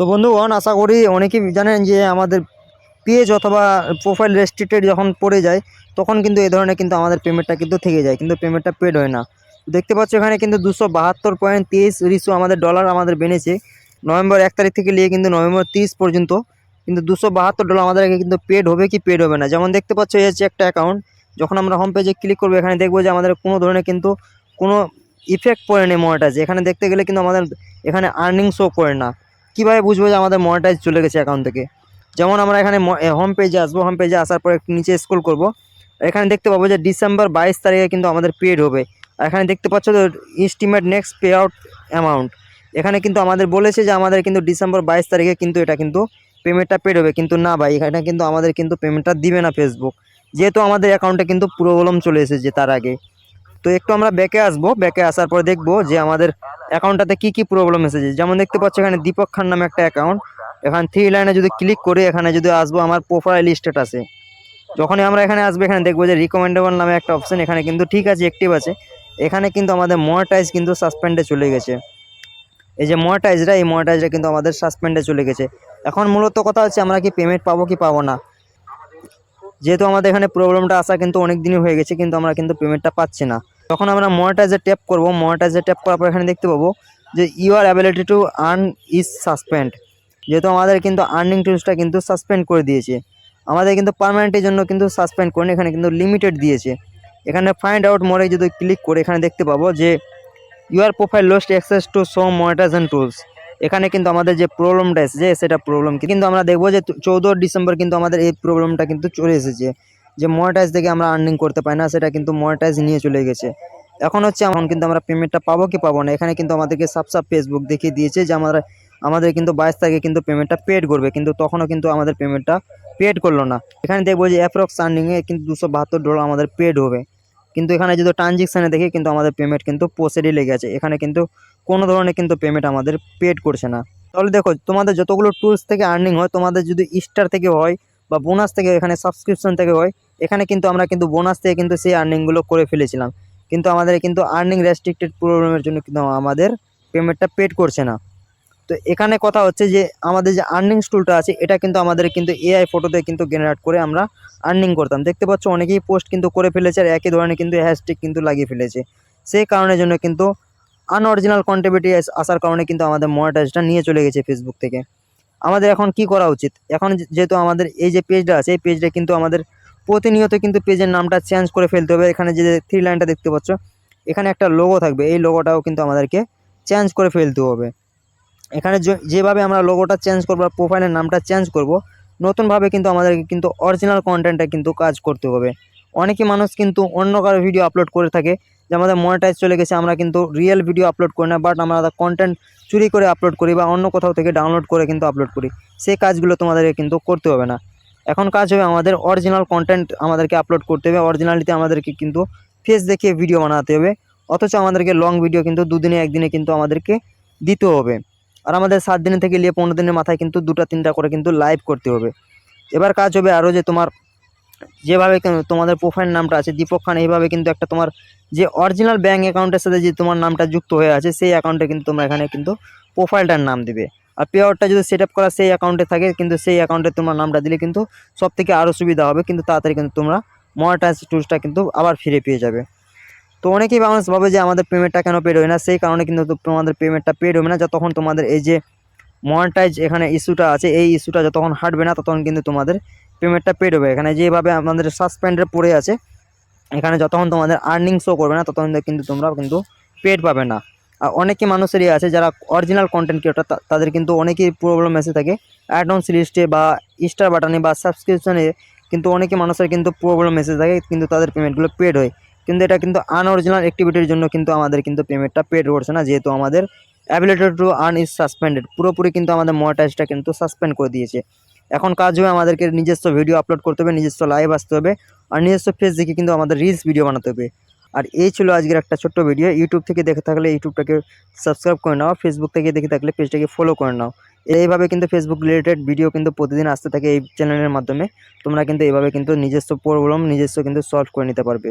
তো বন্ধুগণ আশা করি অনেকেই জানেন যে আমাদের পেজ অথবা প্রোফাইল রেস্ট্রিক্টেড যখন পড়ে যায়, তখন কিন্তু এই ধরনের কিন্তু আমাদের পেমেন্টটা কিন্তু থেকে যায়, কিন্তু পেমেন্টটা পেড হয় না। দেখতে পাচ্ছ এখানে কিন্তু দুশো বাহাত্তর পয়েন্ট তেইশ রিসু আমাদের ডলার আমাদের বেড়েছে। নভেম্বর এক তারিখ থেকে নিয়ে কিন্তু নভেম্বর তিরিশ পর্যন্ত, কিন্তু দুশো বাহাত্তর ডলার আমাদেরকে কিন্তু পেড হবে কি পেড হবে না। যেমন দেখতে পাচ্ছ এই হচ্ছে একটা অ্যাকাউন্ট যখন আমরা হোম পেজে ক্লিক করব, এখানে দেখব যে আমাদের কোনো ধরনের কিন্তু কোনো ইফেক্ট পড়ে নেই মনিটাইজ এখানে দেখতে গেলে কিন্তু আমাদের এখানে আর্নিং শো করে না। কীভাবে বুঝব যে আমাদের মনিটাইজ চলে গেছে অ্যাকাউন্ট থেকে? যেমন আমরা এখানে হোম পেজে আসব হোম পেজে আসার পর একটু নিচে স্ক্রল করব। এখানে দেখতে পাবো যে ডিসেম্বর বাইশ তারিখে কিন্তু আমাদের পেড হবে। এখানে দেখতে পাচ্ছ তো estimate next pay out amount এখানে কিন্তু আমাদের বলেছে যে আমাদের কিন্তু ডিসেম্বর বাইশ তারিখে কিন্তু এটা কিন্তু পেমেন্টটা পেড হবে। কিন্তু না ভাই, এখানে কিন্তু আমাদের কিন্তু পেমেন্টটা দিবে না ফেসবুক যেহেতু আমাদের অ্যাকাউন্টে কিন্তু প্রবলেম চলে এসেছে তার আগে। তো একটু আমরা ব্যাকে আসব। ব্যাকে আসার পর দেখব যে আমাদের অ্যাকাউন্টটাতে কী কী প্রবলেম এসেছে? যেমন দেখতে পাচ্ছ এখানে দীপক খান নামে একটা অ্যাকাউন্ট এখানে থ্রি লাইনে যদি ক্লিক করে এখানে যদি আসব, আমার প্রোফাইল স্ট্যাটাসে যখনই আমরা এখানে আসব, এখানে দেখব যে রিকমেন্ডেবল নামে একটা অপশন এখানে কিন্তু ঠিক আছে অ্যাক্টিভ আছে। এখানে কিন্তু আমাদের মনিটাইজ কিন্তু সাসপেন্ডে চলে গেছে। এই যে মনিটাইজটা এই মনিটাইজটা কিন্তু আমাদের সাসপেন্ডে চলে গেছে। এখন মূলত কথা হচ্ছে, আমরা কি পেমেন্ট পাবো কি পাবো না? যেহেতু আমাদের এখানে প্রবলেমটা আসা কিন্তু অনেক দিনই হয়ে গেছে, কিন্তু আমরা কিন্তু পেমেন্টটা পাচ্ছি না। তখন আমরা মনিটাইজে ট্যাপ করব মনিটাইজে ট্যাপ করার পর এখানে দেখতে পাবো যে your ability to earn is suspend যেহেতু আমাদের কিন্তু আর্নিং টুলসটা কিন্তু সাসপেন্ড করে দিয়েছে। আমাদের কিন্তু পারমানেন্টের জন্য কিন্তু সাসপেন্ড করেনি, এখানে কিন্তু লিমিটেড দিয়েছে। এখানে ফাইন্ড আউট মোড়ে যদি ক্লিক করে এখানে দেখতে পাবো যে your profile lost access to so monetisation tools এখানে কিন্তু আমাদের যে প্রবলেমটা এসেছে, সেটা প্রবলেম কিন্তু আমরা দেখব যে চৌদ্দ ডিসেম্বর কিন্তু আমাদের এই প্রবলেমটা কিন্তু চলে এসেছে। যে মনিটাইজ থেকে আমরা আর্নিং করতে পারি না, সেটা কিন্তু মনিটাইজ নিয়ে চলে গেছে। এখন হচ্ছে এখন কিন্তু আমরা পেমেন্টটা পাবো কি পাবো না, এখানে কিন্তু আমাদেরকে সাপ ফেসবুক দেখিয়ে দিয়েছে যে আমরা আমাদের কিন্তু বাইশ তারিখে কিন্তু পেমেন্টটা পেড করবে, কিন্তু তখনও কিন্তু আমাদের পেমেন্টটা পেড করল না। এখানে দেখব যে অ্যাপ্রক্স আর্নিংয়ে কিন্তু দুশো বাহাত্তর ডলার আমাদের পেড হবে। কিন্তু এখানে যদি ট্রানজেকশানে দেখি, কিন্তু আমাদের পেমেন্ট কিন্তু পোসেডই লেগে আছে। এখানে কিন্তু কোনো ধরনের কিন্তু পেমেন্ট আমাদের পেড করছে না। তাহলে দেখো, তোমাদের যতগুলো টুলস থেকে আর্নিং হয়, তোমাদের যদি স্টার থেকে হয় বা বোনাস থেকে এখানে সাবস্ক্রিপশন থেকে হয়, এখানে কিন্তু আমরা কিন্তু বোনাস থেকে কিন্তু সেই আর্নিংগুলো করে ফেলেছিলাম। কিন্তু আমাদের কিন্তু আর্নিং রেস্ট্রিক্টেড প্রবলেমের জন্য কিন্তু আমাদের পেমেন্টটা পেড করছে না। তো এখানে কথা হচ্ছে যে, আমাদের যে আর্নিং টুলটা আছে, এটা কিন্তু আমাদের কিন্তু এআই ফটোতে কিন্তু জেনারেট করে আমরা আর্নিং করতাম। দেখতে পাচ্ছ অনেকেই পোস্ট কিন্তু করে ফেলেছে, আর একই ধরনের কিন্তু হ্যাশট্যাগ কিন্তু লাগিয়ে ফেলেছে। সেই কারণের জন্য কিন্তু আনঅরিজিনাল কন্টেন্টিভিটি আসার কারণে কিন্তু আমাদের মনিটাইজটা নিয়ে চলে গেছে ফেসবুক থেকে। আমাদের এখন কি করা উচিত? এখন যেহেতু আমাদের এই যে পেজটা আছে, এই পেজটা কিন্তু আমাদের প্রতিনিয়ত কিন্তু পেজের নামটা চেঞ্জ করে ফেলতে হবে। এখানে যে থ্রি লাইনটা দেখতে পাচ্ছ, এখানে একটা লোগো থাকবে। এই লোগোটাও কিন্তু আমাদেরকে চেঞ্জ করে ফেলতে হবে। এখানে যেভাবে আমরা লোগোটা চেঞ্জ করব আর প্রোফাইলের নামটা চেঞ্জ করব, নতুনভাবে কিন্তু আমাদেরকে কিন্তু অরিজিনাল কন্টেন্টটা কিন্তু কাজ করতে হবে। অনেকে মানুষ কিন্তু অন্য কারও ভিডিও আপলোড করে থাকে যে আমাদের মনিটাইজ চলে গেছে, আমরা কিন্তু রিয়েল ভিডিও আপলোড করি না বাট আমরা কন্টেন্ট চুরি করে আপলোড করি বা অন্য কোথাও থেকে ডাউনলোড করে কিন্তু আপলোড করি। সেই কাজগুলো তোমাদেরকে কিন্তু করতে হবে না। এখন কাজ হবে আমাদের অরিজিনাল কন্টেন্ট আমাদেরকে আপলোড করতে হবে অরিজিনালিতে আমাদেরকে কিন্তু ফেস দেখিয়ে ভিডিও বানাতে হবে, অথচ আমাদেরকে লং ভিডিও কিন্তু দুদিনে, একদিনে কিন্তু আমাদেরকে দিতে হবে। আর আমাদের সাত দিন থেকে নিয়ে পনেরো দিনের মাথায় কিন্তু দুটো, তিনটা করে কিন্তু লাইভ করতে হবে। এবার কাজ হবে আরও যে তোমার যেভাবে তোমাদের প্রোফাইল নামটা আছে দীপক খান এইভাবে কিন্তু একটা তোমার যে অরিজিনাল ব্যাঙ্ক অ্যাকাউন্টের সাথে যে তোমার নামটা যুক্ত হয়ে আছে, সেই অ্যাকাউন্টে কিন্তু তোমরা এখানে কিন্তু প্রোফাইলটার নাম দিবে। আর পে যদি সেট আপ করা সেই অ্যাকাউন্টে থাকে, কিন্তু সেই অ্যাকাউন্টে তোমার নামটা দিলে কিন্তু সব থেকে আরও সুবিধা হবে, কিন্তু তাড়াতাড়ি কিন্তু তোমরা মনিটাইজ টুলসটা কিন্তু আবার ফিরে পেয়ে যাবে। তো অনেকেই মানুষ ভাবে যে আমাদের পেমেন্টটা কেন পেড হয় না, সেই কারণে কিন্তু তোমাদের পেমেন্টটা পেড হবে না, যতক্ষণ তোমাদের এই যে মনিটাইজ এখানে ইস্যুটা আছে, এই ইস্যুটা যতক্ষণ হাঁটবে না, ততক্ষণ কিন্তু তোমাদের পেমেন্টটা পেড হবে এখানে যেভাবে আমাদের সাসপেন্ডে পড়ে আছে, এখানে যতক্ষণ তোমাদের আর্নিং শো করবে না, ততক্ষণ কিন্তু তোমরা কিন্তু পেড পাবে না। আর অনেকে মানুষেরই আছে যারা অরিজিনাল কন্টেন্ট ক্রিয়েটার তাদের কিন্তু অনেকেই প্রবলেম এসে থাকে। অ্যাডভান্স লিস্টে বা স্টার বাটনে বা সাবস্ক্রিপশনে কিন্তু অনেকে মানুষের কিন্তু প্রবলেম এসে থাকে, কিন্তু তাদের পেমেন্টগুলো পেড হয়। কিন্তু এটা কিন্তু আনঅরিজিনাল অ্যাক্টিভিটির জন্য কিন্তু আমাদের কিন্তু পেমেন্টটা পেড করছে না, যেহেতু আমাদের ability to earn is suspended পুরোপুরি কিন্তু আমাদের মনিটাইজটা কিন্তু সাসপেন্ড করে দিয়েছে। এখন কাজ হবে আমাদেরকে নিজস্ব ভিডিও আপলোড করতে হবে, নিজস্ব লাইভ আসতে হবে আর নিজস্ব ফেস দেখে কিন্তু আমাদের রিলস ভিডিও বানাতে হবে। আর এই ছিল আজকের একটা ছোট্ট ভিডিও ইউটিউব থেকে দেখে থাকলে ইউটিউবটাকে সাবস্ক্রাইব করে নাও ফেসবুক থেকে দেখে থাকলে পেজটাকে ফলো করে নাও। এইভাবে কিন্তু ফেসবুক রিলেটেড ভিডিও কিন্তু প্রতিদিন আসতে থাকে এই চ্যানেলের মাধ্যমে। তোমরা কিন্তু এইভাবে কিন্তু নিজস্ব প্রবলেম নিজস্ব কিন্তু সলভ করে নিতে পারবে।